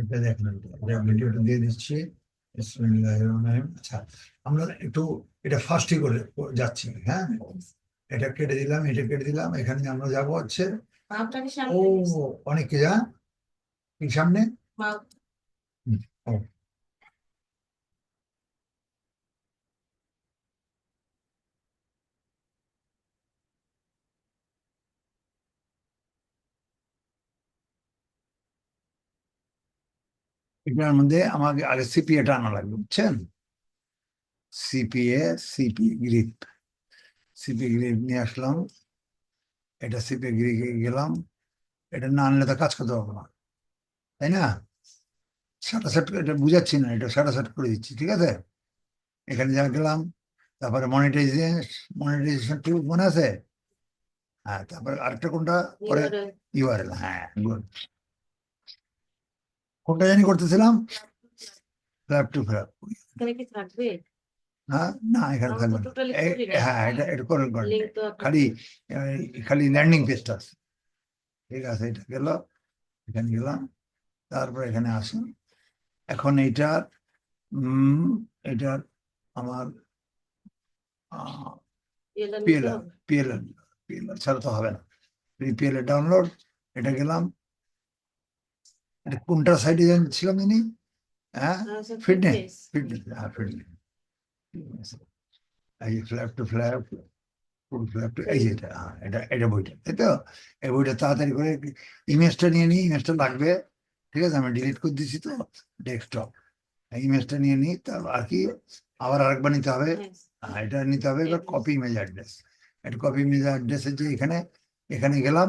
এটা দেখেন ভিডিওটা দিয়ে দিচ্ছি। আচ্ছা আমরা একটু এটা ফার্স্টই করে যাচ্ছি হ্যাঁ এটা কেটে দিলাম এটা কেটে দিলাম এখানে আমরা যাব হচ্ছে ও অনেকে যা কি সামনে ও। এটার মধ্যে আমাকে আগে সিপিএটা আনা লাগবে বুঝছেন? CPA CP grip CP grip নিয়ে আসলাম। এটা সিপি গ্রিপে গেলাম। এটা না আনলে তো কাজ করতে পারব না। তাই না? সাটা সেট এটা বুঝাচ্ছি না এটা সাটা সেট করে দিচ্ছি ঠিক আছে? এখানে যা গেলাম তারপরে মনিটাইজেশন মনিটাইজেশন টুল মনে আছে? হ্যাঁ তারপরে আরেকটা কোনটা? পরে ইউআরএল হ্যাঁ good. কোনটা জানি করতেছিলাম? ফ্ল্যাপ টু ফ্ল্যাপ হ্যাঁ না এখানে থাকবে। হ্যাঁ এটা এটা করে খালি খালি ল্যান্ডিং পেজটা আছে। ঠিক আছে এটা গেল। এখানে গেলাম। তারপর এখানে আসুন। এখন এইটার এটার আমার পিএলআর। পিএলআর পিএলআর ছাড়া তো হবে না। পিএলআর ডাউনলোড এটা গেলাম। কোনটা সাইডে ছিলাম জানি হ্যাঁ? fitness। ফিটনেস হ্যাঁ ফিটনেস এই flap to flap full flap to এই যে হ্যাঁ এটা এটা বইটা তাই তো? এই বইটা তাড়াতাড়ি করে ইমেজটা নিয়ে নিই ইমেজটা লাগবে। ঠিক আছে আমি ডিলিট করে দিচ্ছি তো ডেস্কটপ ইমেজটা নিয়ে নিই তার আর কি আবার আরেকবার নিতে হবে। হ্যাঁ, এটা নিতে হবে এবার কপি ইমেজ অ্যাড্রেস এটা কপি ইমেজ অ্যাড্রেসের যে এখানে এখানে গেলাম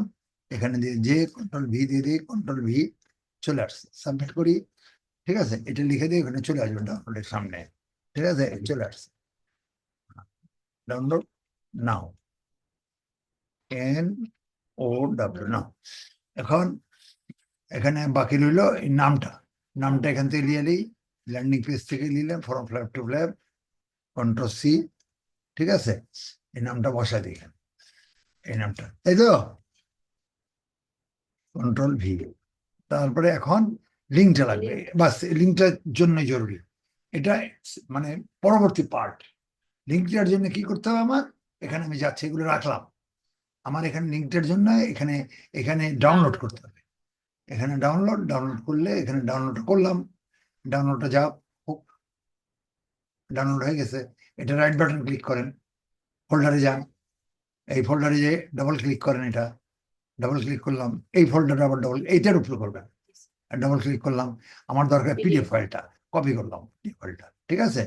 এখানে দিয়ে যে কন্ট্রোল ভি দিয়ে দিই কন্ট্রোল ভি চলে আসছে। সাবমিট করি ঠিক আছে? এটা লিখে দিয়ে ওখানে চলে আসবে ডাউনলোডের সামনে। ঠিক আছে? চলে আসছে। Download now N O W now এখন এখানে বাকি রইল এই নামটা। নামটা এখান থেকে নিয়ে নিই। ল্যান্ডিং পেজ থেকে নিলাম from flap to flap control C ঠিক আছে? এই নামটা বসা দিই এই নামটা তাই তো? কন্ট্রোল ভি তারপরে এখন লিঙ্কটা লাগবে। বাস লিঙ্কটার জন্যই জরুরি। এটা মানে পরবর্তী পার্ট লিঙ্কটার জন্য কি করতে হবে আমার? এখানে আমি যাচ্ছি এগুলো রাখলাম। আমার এখানে লিঙ্কটার জন্য এখানে এখানে ডাউনলোড করতে হবে। এখানে ডাউনলোড ডাউনলোড করলে এখানে ডাউনলোড করলাম। ডাউনলোডটা যা হোক ডাউনলোড হয়ে গেছে। এটা রাইট বাটন ক্লিক করেন। ফোল্ডারে যান। এই ফোল্ডারে যে ডবল ক্লিক করেন এটা। ডবল ক্লিক করলাম এই ফোল্ডারে আবার ডবল এইটার উপরে করবেন। ডবল ক্লিক করলাম আমার দরকার পিডিএফ ফাইলটা কপি করলাম পিডিএফ ফাইলটা ঠিক আছে?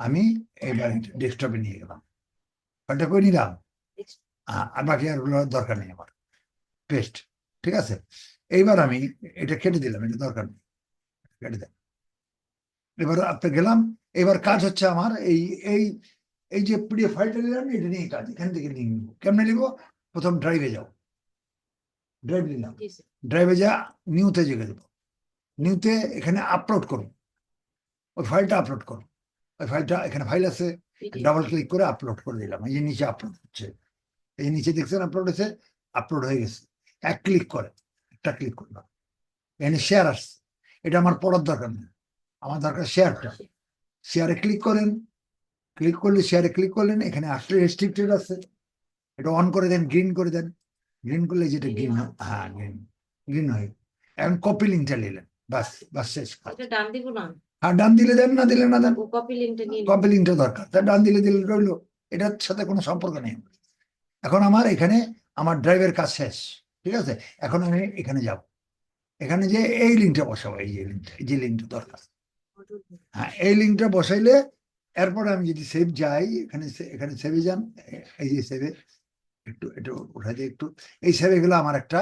আমি এইবার ডেস্কটপে নিয়ে গেলাম। ফাইলটা করে নিলাম? আর বাকি আর দরকার নেই আমার। পেস্ট ঠিক আছে? এইবার আমি এটা কেটে দিলাম এটা দরকার নেই। কেটে দেন। এবার আপনি গেলাম এবার কাজ হচ্ছে আমার এই এই এই যে পিডিএফ ফাইলটা নিলাম এটা নিয়ে কাজ এখান থেকে নিয়ে নিবো। কেমনে নিবো? প্রথম ড্রাইভে যাও। ড্রাইভ নিলাম। ড্রাইভে যা নিউতে জেগে দেবো। নিউতে এখানে আপলোড করুন ওই ফাইলটা আপলোড করুন ওই ফাইলটা এখানে ফাইল আছে। ডাবল ক্লিক করে আপলোড করে দিলাম। এই যে নিচে আপলোড হচ্ছে। এই নিচে দেখছেন আপলোড হয়েছে? আপলোড হয়ে গেছে। এক ক্লিক করে। একটা ক্লিক করলাম। এখানে শেয়ার আসছে। এটা আমার পড়ার দরকার নেই। আমার দরকার শেয়ারটা শেয়ারে ক্লিক করেন। ক্লিক করলে শেয়ারে ক্লিক করলেন। এখানে আসলে রেস্ট্রিক্টেড আছে। এটা অন করে দেন গ্রিন করে দেন। গ্রিন করলে যেটা গ্রিন হ্যাঁ গ্রিন গ্রিন হয়। এখন কপি লিঙ্কটা নিলেন বাস বাস শেষ কাজ। ডান দিব না? আর ডান দিলে দেন না দিলে না দেন। কপি লিঙ্কটা নিন। কপি লিঙ্কটা দরকার। তার ডান দিলে দিলে রইল। এটার সাথে কোনো সম্পর্ক নেই। এখন আমার এখানে আমার ড্রাইভের কাজ শেষ ঠিক আছে? এখন আমি এখানে যাব। এখানে যে এই লিঙ্কটা বসাবো এই যে লিঙ্কটা এই যে লিঙ্কটা দরকার। হ্যাঁ এই লিঙ্কটা বসাইলে এরপরে আমি যদি সেভ যাই এখানে এখানে সেভে যান এই যে সেভে একটু একটু উঠাই দিয়ে একটু। এই সেভে গেলে আমার একটা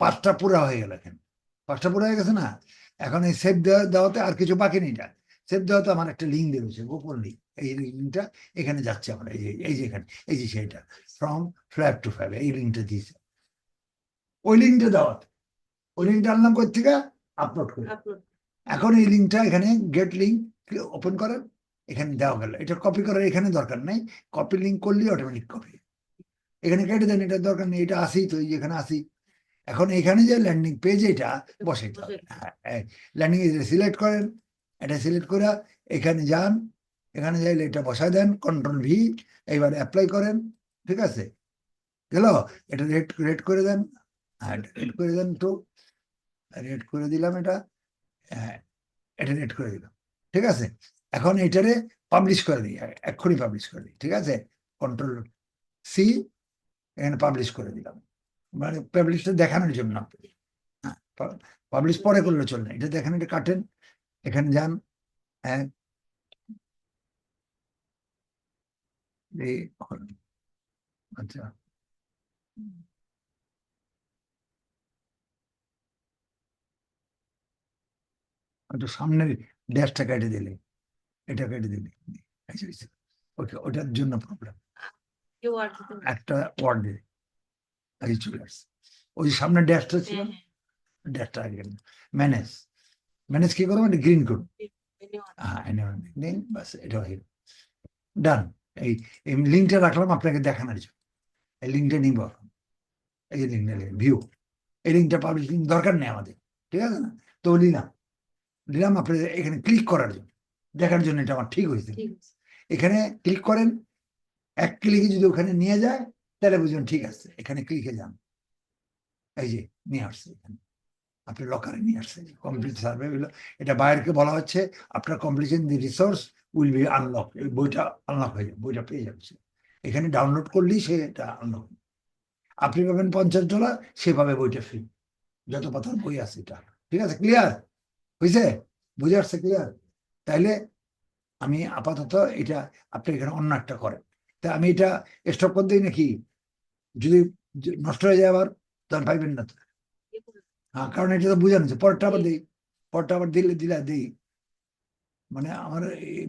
পাঁচটা পুরা হয়ে গেল এখানে। পাঁচটা পুরা হয়ে গেছে না? এখন এই সেভ দেওয়া দেওয়াতে আর কিছু বাকি নেই এটা। সেভ দেওয়াতে আমার একটা লিঙ্ক দেবেছে গোপন লিঙ্ক এই লিঙ্কটা এখানে যাচ্ছে আমার এই যে এই যে এখানে এই যে সেইটা। ফ্রম ফ্ল্যাপ টু ফ্ল্যাপ এই লিঙ্কটা দিয়েছে। ওই লিঙ্কটা দেওয়াতে। ওই লিঙ্কটা আনলাম কোথা থেকে আপলোড করে এখন এই লিঙ্কটা এখানে গেট লিঙ্ক ওপেন করেন। এখানে দেওয়া গেল। এটা কপি করার এখানে দরকার নেই। কপি লিঙ্ক করলে অটোমেটিক কপি এখানে কেটে দেন এটা দরকার নেই এটা আসি তো এখানে আসি এখন এখানে যে ল্যান্ডিং পেজ এটা বসাইতে ল্যান্ডিং সিলেক্ট করেন এটা সিলেক্ট করে এখানে যান এখানে যাইলে এটা বসায় দেন কন্ট্রোল ভি এইবার অ্যাপ্লাই করেন ঠিক আছে? গেল? এটা রেড রেড করে দেন হ্যাঁ রেড করে দেন তো রেড করে দিলাম এটা হ্যাঁ, এটা রেড করে দিলাম ঠিক আছে? এখন এটারে পাবলিশ করে দিই এক্ষুনি পাবলিশ করে দিই ঠিক আছে? কন্ট্রোল সি এখানে পাবলিশ করে দিলাম। মানে পাবলিশটা দেখানোর জন্য হ্যাঁ পাবলিশ পরে করলে চলবে। এটা দেখেন, এটা কাটেন, এখানে যান হ্যাঁ। আচ্ছা। সামনের ড্যাশটা কেটে দিলে, এটা কেটে দিলে। ওকে ওটার জন্য প্রবলেম। একটা ওয়ার্ড এই চলে আসছে ওই সামনে ড্যাশটা ছিল হ্যাঁ, হ্যাঁ, ড্যাশটা আগে ম্যানেজ ম্যানেজ কি করব? গ্রিন করুন হ্যাঁ নেই বাস এটা হয়ে ডান এই এই লিঙ্কটা রাখলাম আপনাকে দেখানোর জন্য। এই লিঙ্কটা নিব এখন এই যে লিঙ্কটা ভিউ এই লিঙ্কটা পাবলিশ দরকার নেই আমাদের। ঠিক আছে না? তো নিলাম। নিলাম আপনি এখানে ক্লিক করার জন্য। দেখার জন্য এটা আমার ঠিক হয়েছে। এখানে ক্লিক করেন এক ক্লিকে যদি ওখানে নিয়ে যায়, তাহলে বুঝবেন ঠিক আছে, এখানে ক্লিকে যান। এই যে, নিয়ে আসছে এখানে। আপনি লকারে নিয়ে আসছে কমপ্লিট সার্ভে এটা বাইরকে বলা হচ্ছে, আপনার completion the resource will be unlock এই বইটা আনলক হয়ে যাবে, বইটা পেয়ে যাচ্ছে এখানে ডাউনলোড করলেই সে এটা আনলক আপনি পাবেন পঞ্চাশ ডলার সে পাবে বইটা ফ্রি যত পাতার বই আছে এটা। ঠিক আছে ক্লিয়ার বুঝছে বুঝে আসছে ক্লিয়ার তাইলে আমি আপাতত এটা আপনি এখানে অন্য একটা করেন। তা আমি এটা স্টপ করে দিই নাকি? যদি নষ্ট হয়ে যায় আবার তখন পাইবেন না তো। হ্যাঁ কারণ এটা তো বোঝানো যে পরটা আবার দিই। পরটা আবার দিলে দিলে দিই। মানে আমার এই